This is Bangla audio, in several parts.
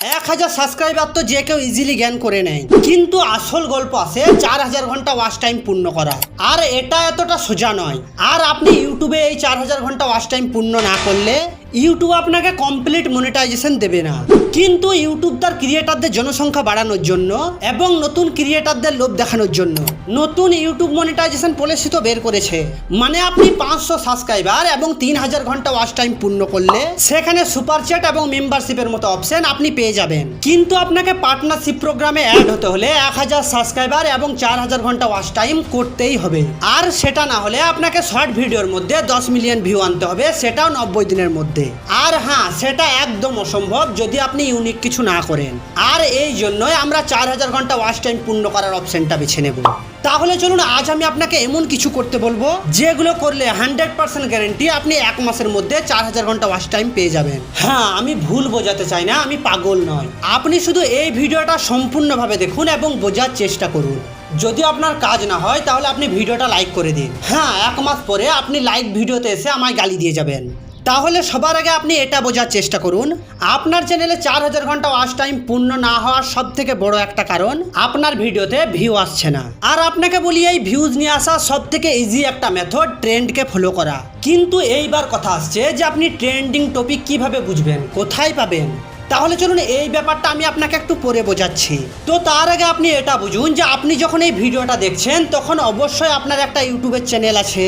এক হাজার সাবস্ক্রাইবার তো যে কেউ ইজিলি জ্ঞান করে নেয়। কিন্তু আসল গল্প আছে, চার হাজার ঘণ্টা ওয়াচ টাইম পূর্ণ করা। আর এটা এতটা সোজা নয়। আর আপনি ইউটিউবে এই চার হাজার ঘণ্টা ওয়াচ টাইম পূর্ণ না করলে ইউটিউব আপনাকে কমপ্লিট মনিটাইজেশন দেবে না। কিন্তু ইউটিউব তার ক্রিয়েটারদের জনসংখ্যা বাড়ানোর জন্য এবং নতুন ক্রিয়েটারদের লোভ দেখানোর জন্য। নতুন ইউটিউব মনিটাইজেশন পলিসি তো বের করেছে। মানে আপনি পাঁচশো সাবস্ক্রাইবার এবং তিন হাজার ঘণ্টা ওয়াচ টাইম পূর্ণ করলে সেখানে সুপার চ্যাট এবং মেম্বারশিপের মতো অপশন আপনি পেয়ে যাবেন। কিন্তু আপনাকে পার্টনারশিপ প্রোগ্রামে অ্যাড হতে হলে এক হাজার সাবস্ক্রাইবার এবং চার হাজার ঘণ্টা ওয়াচ টাইম করতেই হবে। আর সেটা না হলে আপনাকে শর্ট ভিডিওর মধ্যে দশ মিলিয়ন ভিউ আনতে হবে, সেটাও নব্বই দিনের মধ্যে। আর হ্যাঁ সেটা একদম অসম্ভব যদি আপনি ইউনিক কিছু না করেন। আর এই জন্যই আমরা চার হাজার ঘণ্টা ওয়াচ টাইম পূর্ণ করার অপশনটা বেছে নেব। তাহলে চলুন, আজ আমি আপনাকে এমন কিছু করতে বলব, যেগুলো করলে হান্ড্রেড পার্সেন্ট গ্যারেন্টি আপনি এক মাসের মধ্যে চার হাজার ঘণ্টা ওয়াচ টাইম পেয়ে যাবেন। হ্যাঁ আমি ভুল বোঝাতে চাই না, আমি পাগল নয়। আপনি শুধু এই ভিডিওটা সম্পূর্ণভাবে দেখুন এবং বোঝার চেষ্টা করুন। যদি আপনার কাজ না হয়, তাহলে আপনি ভিডিওটা লাইক করে দিন। হ্যাঁ এক মাস পরে আপনি লাইক ভিডিওতে এসে আমায় গালি দিয়ে যাবেন। তাহলে সবার আগে আপনি এটা বোঝার চেষ্টা করুন। আপনার চ্যানেলে চার হাজার ঘণ্টা ওয়াচ টাইম পূর্ণ না হওয়ার সব থেকে বড় একটা কারণ, আপনার ভিডিওতে ভিউ আসছে না। আর আপনাকে বলি এই ভিউজ নিয়ে আসা সব থেকে ইজি একটা মেথড ট্রেন্ডকে ফলো করা। কিন্তু এইবার কথা আসছে যে আপনি ট্রেন্ডিং টপিক কীভাবে বুঝবেন, কোথায় পাবেন? তাহলে চলুন এই ব্যাপারটা আমি আপনাকে একটু পরে বোঝাচ্ছি। তো তার আগে আপনি এটা বুঝুন যে আপনি যখন এই ভিডিওটা দেখছেন, তখন অবশ্যই আপনার একটা ইউটিউবের চ্যানেল আছে।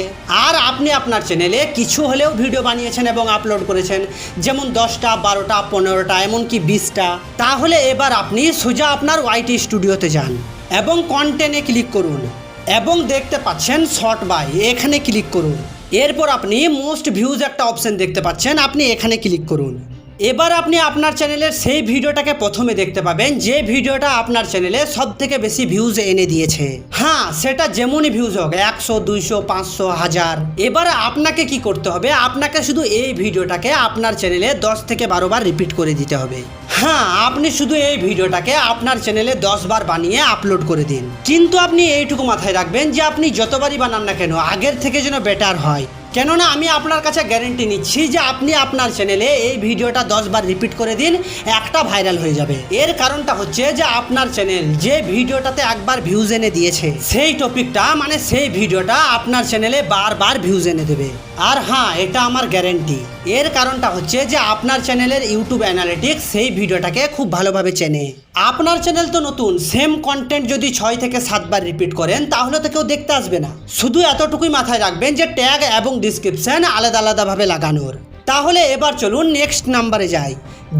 আর আপনি আপনার চ্যানেলে কিছু হলেও ভিডিও বানিয়েছেন এবং আপলোড করেছেন, যেমন দশটা, বারোটা, পনেরোটা, এমনকি বিশটা। তাহলে এবার আপনি সোজা আপনার ওয়াইটি স্টুডিওতে যান এবং কন্টেন্টে ক্লিক করুন এবং দেখতে পাচ্ছেন শর্ট বাই, এখানে ক্লিক করুন। এরপর আপনি মোস্ট ভিউজ একটা অপশন দেখতে পাচ্ছেন, আপনি এখানে ক্লিক করুন। এবার আপনি আপনার চ্যানেলের সেই ভিডিওটাকে প্রথমে দেখতে পাবেন, যে ভিডিওটা আপনার চ্যানেলে সব থেকে বেশি ভিউজ এনে দিয়েছে। হ্যাঁ সেটা যেমনই ভিউজ হোক, একশো, দুইশো, পাঁচশো, হাজার। এবার আপনাকে কি করতে হবে? আপনাকে শুধু এই ভিডিওটাকে আপনার চ্যানেলে দশ থেকে বারো বার রিপিট করে দিতে হবে। হ্যাঁ আপনি শুধু এই ভিডিওটাকে আপনার চ্যানেলে দশ বার বানিয়ে আপলোড করে দিন। কিন্তু আপনি এইটুকু মাথায় রাখবেন যে আপনি যতবারই বানান না কেন, আগের থেকে যেন বেটার হয়। কেননা আমি আপনার কাছে গ্যারেন্টি নিচ্ছি যে আপনি আপনার চ্যানেলে এই ভিডিওটা দশবার রিপিট করে দিন, একটা ভাইরাল হয়ে যাবে। এর কারণটা হচ্ছে যে আপনার চ্যানেল যে ভিডিওটাতে একবার ভিউজ এনে দিয়েছে, সেই টপিকটা মানে সেই ভিডিওটা আপনার চ্যানেলে বারবার ভিউজ এনে দেবে। আর হ্যাঁ এটা আমার গ্যারেন্টি এর কারণটা হচ্ছে যে আপনার চ্যানেলের ইউটিউব অ্যানালিটিক্স সেই ভিডিওটাকে খুব ভালোভাবে চেনে। আপনার চ্যানেল তো নতুন সেম কন্টেন্ট যদি ছয় থেকে সাতবার রিপিট করেন, তাহলে তো কেউ দেখতে আসবে না। শুধু এতটুকুই মাথায় রাখবেন যে ট্যাগ এবং ডিসক্রিপশন আলাদা আলাদাভাবে লাগানোর। তাহলে এবার চলুন নেক্সট নাম্বারে যাই।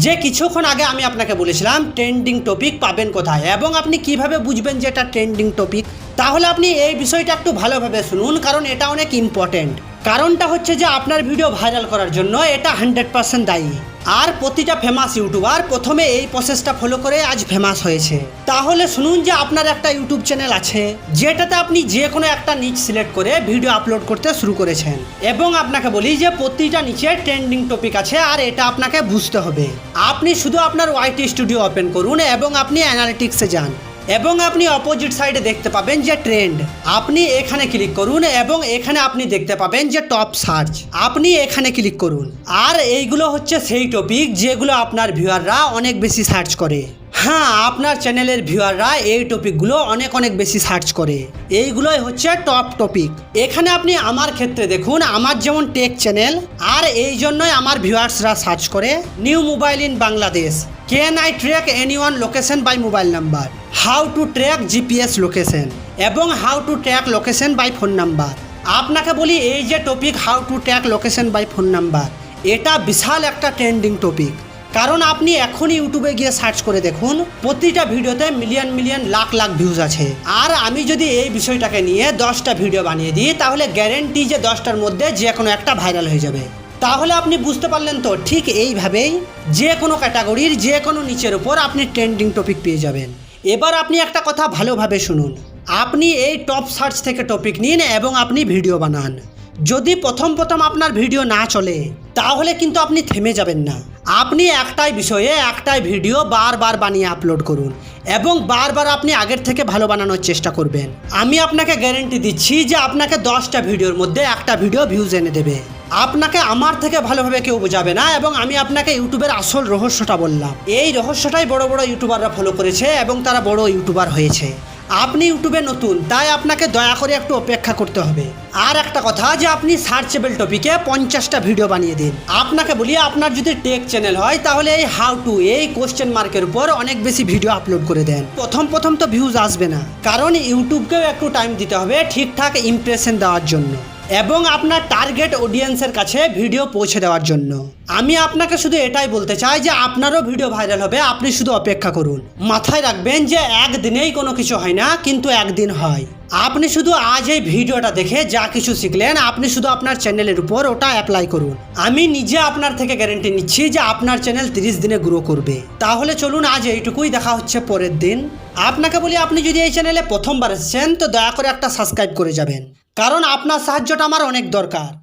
যে কিছুক্ষণ আগে আমি আপনাকে বলেছিলাম ট্রেন্ডিং টপিক পাবেন কোথায় এবং আপনি কীভাবে বুঝবেন যে এটা ট্রেন্ডিং টপিক তাহলে আপনি এই বিষয়টা একটু ভালোভাবে শুনুন, কারণ এটা অনেক ইম্পর্টেন্ট কারণটা হচ্ছে যে আপনার ভিডিও ভাইরাল করার জন্য এটা হান্ড্রেড পার্সেন্ট দায়ী। আর প্রতিটা ফেমাস ইউটিউবার প্রথমে এই প্রসেসটা ফলো করে আজ ফেমাস হয়েছে। তাহলে শুনুন যে আপনার একটা ইউটিউব চ্যানেল আছে, যেটাতে আপনি যে কোনো একটা নিচ সিলেক্ট করে ভিডিও আপলোড করতে শুরু করেছেন। এবং আপনাকে বলি যে প্রতিটা নিচে ট্রেন্ডিং টপিক আছে আর এটা আপনাকে বুঝতে হবে। আপনি শুধু আপনার ওয়াইটি স্টুডিও ওপেন করুন এবং আপনি অ্যানালিটিক্সে যান। এবং আপনি অপোজিট সাইডে দেখতে পাবেন যে ট্রেন্ড আপনি এখানে ক্লিক করুন এবং এখানে আপনি দেখতে পাবেন যে টপ সার্চ আপনি এখানে ক্লিক করুন। আর এইগুলো হচ্ছে সেই টপিক যেগুলো আপনার ভিউয়াররা অনেক বেশি সার্চ করে। হ্যাঁ আপনার চ্যানেলের ভিউয়াররা এই টপিকগুলো অনেক অনেক বেশি সার্চ করে। এইগুলোই হচ্ছে টপ টপিক এখানে আপনি আমার ক্ষেত্রে দেখুন, আমার যেমন টেক চ্যানেল আর এই জন্যই আমার ভিউয়ার্সরা সার্চ করে। New mobile in Bangladesh can I track anyone location by mobile number how to track GPS location এবং how to track location by phone number আপনাকে বলি এই যে topic how to track location by phone number এটা বিশাল একটা ট্রেন্ডিং টপিক কারণ আপনি এখনই ইউটিউবে গিয়ে সার্চ করে দেখুন প্রতিটা ভিডিওতে million million lakh lakh views আছে আর আমি যদি এই বিষয়টাকে নিয়ে দশটা ভিডিও বানিয়ে দিই, তাহলে গ্যারেন্টি যে দশটার মধ্যে যে কোনো একটা ভাইরাল হয়ে যাবে। তাহলে আপনি বুঝতে পারলেন তো, ঠিক এইভাবেই যে কোনো ক্যাটাগরির, যে কোনো নিচের উপর আপনি ট্রেন্ডিং টপিক পেয়ে যাবেন। এবার আপনি একটা কথা ভালোভাবে শুনুন। আপনি এই টপ সার্চ থেকে টপিক নিন এবং আপনি ভিডিও বানান। যদি প্রথম প্রথম আপনার ভিডিও না চলে, তাহলে কিন্তু আপনি থেমে যাবেন না। আপনি একটাই বিষয়ে একটাই ভিডিও বারবার বানিয়ে আপলোড করুন এবং বারবার আপনি আগের থেকে ভালো বানানোর চেষ্টা করবেন। আমি আপনাকে গ্যারেন্টি দিচ্ছি যে আপনাকে দশটা ভিডিওর মধ্যে একটা ভিডিও ভিউজ এনে দেবে। আপনাকে আমার থেকে ভালোভাবে কেউ বোঝাবে না এবং আমি আপনাকে ইউটিউবের আসল রহস্যটা বললাম। এই রহস্যটাই বড় বড় ইউটিউবাররা ফলো করেছে এবং তারা বড় ইউটিউবার হয়েছে। আপনি ইউটিউবে নতুন, তাই আপনাকে দয়া করে একটু অপেক্ষা করতে হবে। আর একটা কথা যে আপনি সার্চেবল টপিকে পঞ্চাশটা ভিডিও বানিয়ে দিন। আপনাকে বলি, আপনার যদি টেক চ্যানেল হয়, তাহলে এই হাউ টু এই কোশ্চেন মার্কের উপর অনেক বেশি ভিডিও আপলোড করে দেন। প্রথম প্রথম তো ভিউজ আসবে না। কারণ ইউটিউবকেও একটু টাইম দিতে হবে ঠিকঠাক ইমপ্রেশন দেওয়ার জন্য। এবং আপনার টার্গেট অডিয়েন্সের কাছে ভিডিও পৌঁছে দেওয়ার জন্য। আমি আপনাকে শুধু এটাই বলতে চাই যে আপনারও ভিডিও ভাইরাল হবে, আপনি শুধু অপেক্ষা করুন। মাথায় রাখবেন যে একদিনেই কোনো কিছু হয় না, কিন্তু একদিন হয়। আপনি শুধু আজ এই ভিডিওটা দেখে যা কিছু শিখলেন, আপনি শুধু আপনার চ্যানেলের উপর ওটা অ্যাপ্লাই করুন। আমি নিজে আপনার থেকে গ্যারেন্টি নিচ্ছি যে আপনার চ্যানেল তিরিশ দিনে গ্রো করবে। তাহলে চলুন আজ এইটুকুই, দেখা হচ্ছে পরের দিন। আপনাকে বলি, আপনি যদি এই চ্যানেলে প্রথমবার এসেছেন, তো দয়া করে একটা সাবস্ক্রাইব করে যাবেন। কারণ আপনার সাহায্যটা আমার অনেক দরকার।